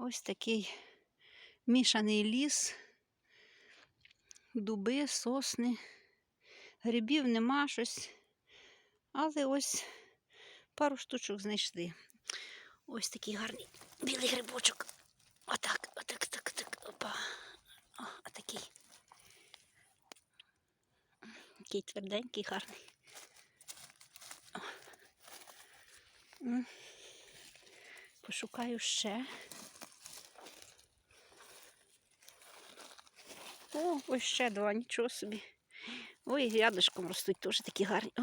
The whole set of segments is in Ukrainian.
Ось такий мішаний ліс, дуби, сосни. Грибів нема щось. Але ось пару штучок знайшли. Ось такий гарний білий грибочок. Отак, отак, так, так. Опа. О, отакий. Такий тверденький, гарний. О. Пошукаю ще. О, ось ще два, нічого собі. Ой, рядышком ростуть теж такі гарні. О,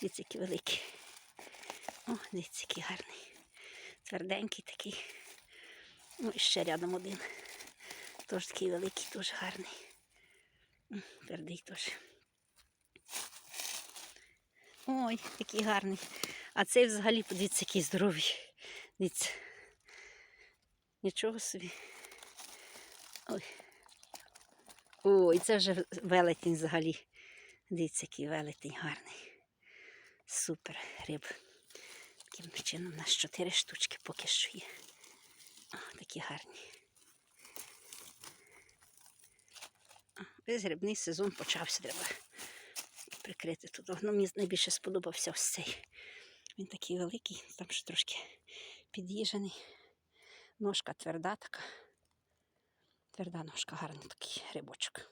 дивіться, які великі. О, дивіться, який гарний. Тверденький такий. Ну, і ще рядом один. Теж такий великий, теж гарний. Твердий теж. Ой, який гарний. А цей взагалі, подивіться, який здоровий. Дивіться. Нічого собі. Ой. Ой, це вже велетень взагалі. Дивіться, який велетень гарний. Супер гриб. Таким чином у нас чотири штучки поки що є. О, такі гарні. Весь грибний сезон почався. Треба прикрити тут. Ну, мені найбільше сподобався ось цей. Він такий великий, там ще трошки під'їжджений. Ножка тверда така. Тверда ножка, гарний такий грибочок.